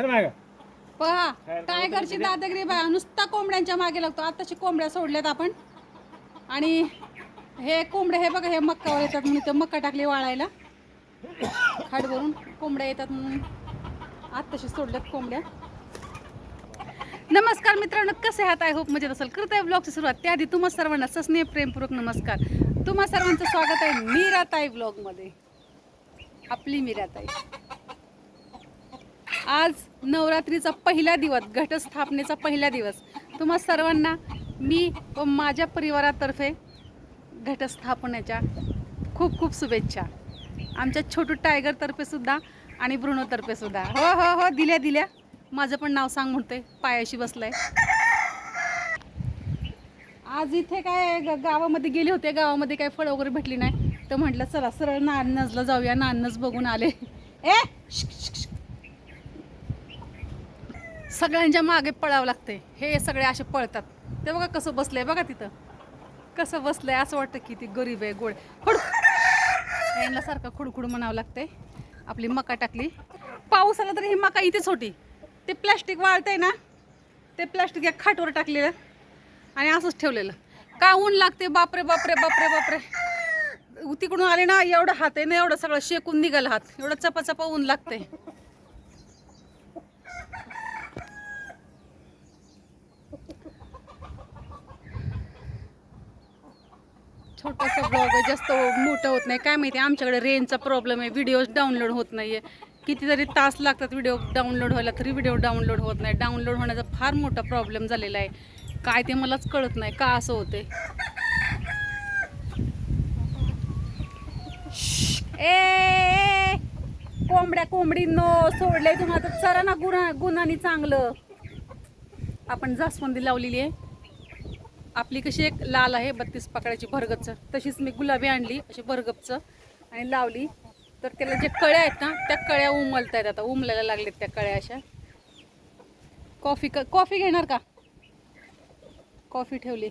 चल मागं. पहा टायगरची दादागिरी बा नुसता कोंबड्यांच्या मागे लागतो. आताची कोंबड्या सोडल्यात आपण. आणि हे कोंबडे हे बघा हे मक्कावर येतात म्हणून ते मक्का टाकली वाळायला. खाडवरून कोंबड्या येतात म्हणून आत्ताशी सोडल्यात कोंबड्या. नमस्कार मित्रांनो कसे आहात? आय होप मजेत असेल. करत आहे ब्लॉगची सुरुवात त्याआधी तुम्हा सर्वांना सस्नेह प्रेमपूर्वक नमस्कार. तुम्हा सर्वांचं स्वागत आहे मीराताई ब्लॉगमध्ये आपली मीराताई. आज नवरात्रीचा पहिला दिवस घटस्थापनेचा पहिला दिवस. तुम्हा सर्वांना मी व माझ्या परिवारातर्फे घटस्थापनेच्या खूप खूप शुभेच्छा. आमच्या छोटू टायगरतर्फे सुद्धा आणि ब्रुनोतर्फे सुद्धा. हो हो हो दिल्या दिल्या. माझं पण नाव सांग म्हणते पायाशी बसलंय. आज इथे काय ग- गावामध्ये गेले होते. गावामध्ये काय फळं वगैरे भेटली नाही. तर म्हटलं चला सरळ नानजला जाऊया. नानज बघून आले. ए सगळ्यांच्या मागे पळावं लागते हे सगळे असे पळतात. ते बघा कसं बसलंय बघा तिथं. कसं बसलंय असं वाटतं की ती गरीब आहे गोड. खुड. यांना सारखं खुडखुड म्हणावं लागतंय. आपली मका टाकली. पाऊस आला तर ही मका इथेच होती. ते प्लॅस्टिक वाळतंय ना ते प्लॅस्टिक या खाटवर टाकलेलं आणि असंच ठेवलेलं. का ऊन लागते बापरे बापरे बापरे बापरे. तिकडून आले ना एवढं हात आहे ना एवढं सगळं शेकून निघाल हात. एवढं चपा चपा ऊन लागते छोटासा ब्लॉग आहे जास्त मोठं होत नाही. काय माहिती आमच्याकडे रेंजचा प्रॉब्लेम आहे. व्हिडिओ डाउनलोड होत नाही आहे कितीतरी तास लागतात व्हिडिओ डाउनलोड व्हायला तरी व्हिडिओ डाउनलोड होत नाही. डाउनलोड होण्याचा फार मोठा प्रॉब्लेम झालेला आहे. काय ते मलाच कळत नाही. का असं होते ए, कोंबड्या कोंबडीनो सोडलंय तुम्हाला तर चरा ना गुन्हा गुन्हानी चांगलं. आपण जास्वंदी लावलेली आहे. आपली कशी एक लाल आहे बत्तीस पाकळ्याची भरगपचं तशीच मी गुलाबी आणली अशी भरगपचं आणि लावली. तर त्याला जे कळ्या आहेत ना त्या कळ्या उमलत आहेत आता उमलायला लागलेत त्या कळ्या अशा. कॉफी क कॉफी घेणार का? कॉफी ठेवली.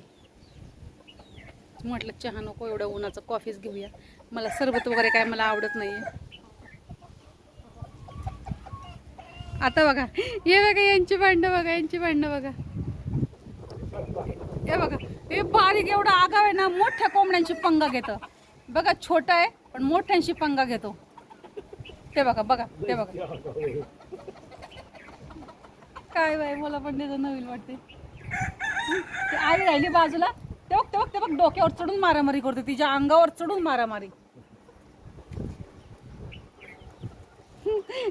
म्हटलं चहा नको एवढं उन्हाचं कॉफीच घेऊया. मला सरबत वगैरे काय मला आवडत नाही आता बघा हे बघा यांची भांडणं बघा यांची भांडणं बघा. हे बघा हे बारीक एवढा आगाव आहे ना मोठ्या कोंबड्यांची पंगा घेतं. बघा छोटा आहे पण मोठ्यांशी पंगा घेतो. ते बघा बघा ते बघा. काय बाय मला पण त्याचं नवीन वाटते. ती आई राहिली बाजूला. ते बघ ते बघ ते बघ डोक्यावर चढून मारामारी करते तिच्या अंगावर चढून मारामारी.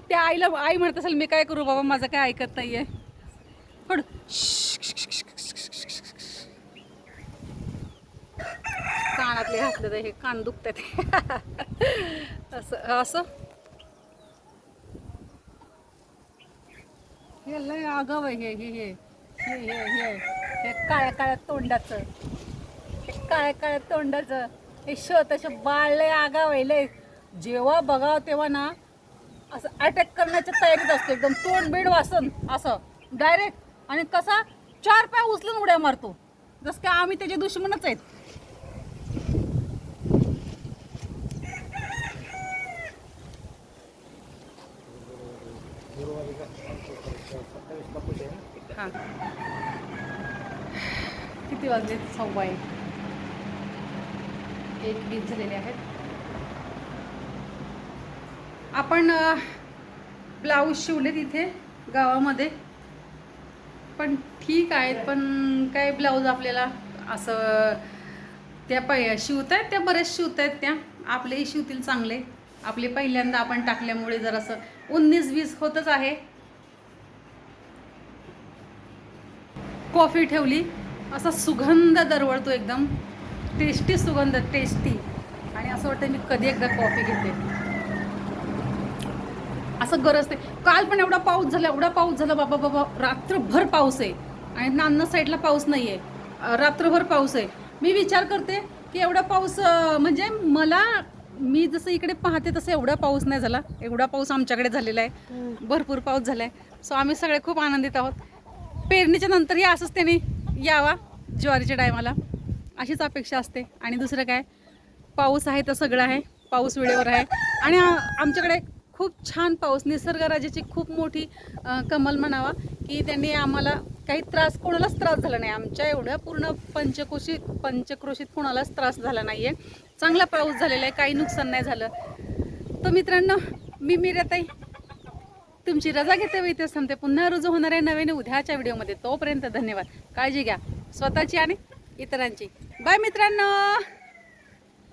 त्या आईला आई म्हणत असेल मी काय करू बाबा माझं काय ऐकत नाहीये. पण घातले घातले तर हे कान दुखतात. असं असं. हे लय आगाव हे हे हे. हे हे हे. काळ्या काळ्या तोंडाचं. हे काळ्या काळ्या तोंडाचं. हे श तसे बाळ लय आगाव आहे लय. जेव्हा बघावं तेव्हा ना असं अटॅक करण्याच्या तयारीत असतो एकदम. तोंड बीड वासन असं. डायरेक्ट आणि कसा चार पाय उचलून उड्या मारतो. जसं की आम्ही त्याचे दुश्मनच आहेत. हां. किती वाजले? सव्वा एक एक वीस झालेले आहेत. आपण ब्लाऊज शिवले तिथे गावामध्ये. पण ठीक आहेत पण काय ब्लाऊज आपल्याला असं त्या पै शिवत आहेत त्या बऱ्याच शिवत आहेत त्या. आपलेही शिवतील चांगले. आपले पहिल्यांदा आपण टाकल्यामुळे जरासं उन्नीस वीस होतच आहे. कॉफी ठेवली. असा सुगंध दरवळतो एकदम. टेस्टी सुगंध टेस्टी. आणि असं वाटतं मी कधी एकदा कॉफी घेते. असं गरज नाही. काल पण एवढा पाऊस झाला एवढा पाऊस झाला बाबा बाबा रात्रभर पाऊस आहे. आणि नान्ना साईडला पाऊस नाही आहे रात्रभर पाऊस आहे. मी विचार करते की एवढा पाऊस म्हणजे मला मी जसं इकडे पाहते तसं एवढा पाऊस नाही झाला. एवढा पाऊस आमच्याकडे झालेला आहे. भरपूर पाऊस झाला आहे. सो आम्ही सगळे खूप आनंदित आहोत. पेरणीच्या नंतरही असंच त्यांनी यावा ज्वारीच्या टायमाला अशीच अपेक्षा असते. आणि दुसरं काय? पाऊस आहे तर सगळं आहे. पाऊस वेळेवर आहे. आणि आमच्याकडे खूप छान पाऊस. निसर्गराजाची खूप मोठी कमल म्हणावा. की त्यांनी आम्हाला काही त्रास कोणालाच त्रास झाला नाही. आमच्या एवढ्या पूर्ण पंचकोशीत पंचक्रोशीत कोणालाच त्रास झाला नाही आहे चांगला पाऊस झालेला आहे काही नुकसान नाही झालं. तर मित्रांनो मी मिरताई तुमची रजा घेते व इथे सांगते पुन्हा रुजू होणार आहे नवीन उद्याच्या व्हिडिओमध्ये. तोपर्यंत धन्यवाद. काळजी घ्या. स्वतःची आणि इतरांची. बाय मित्रांनो!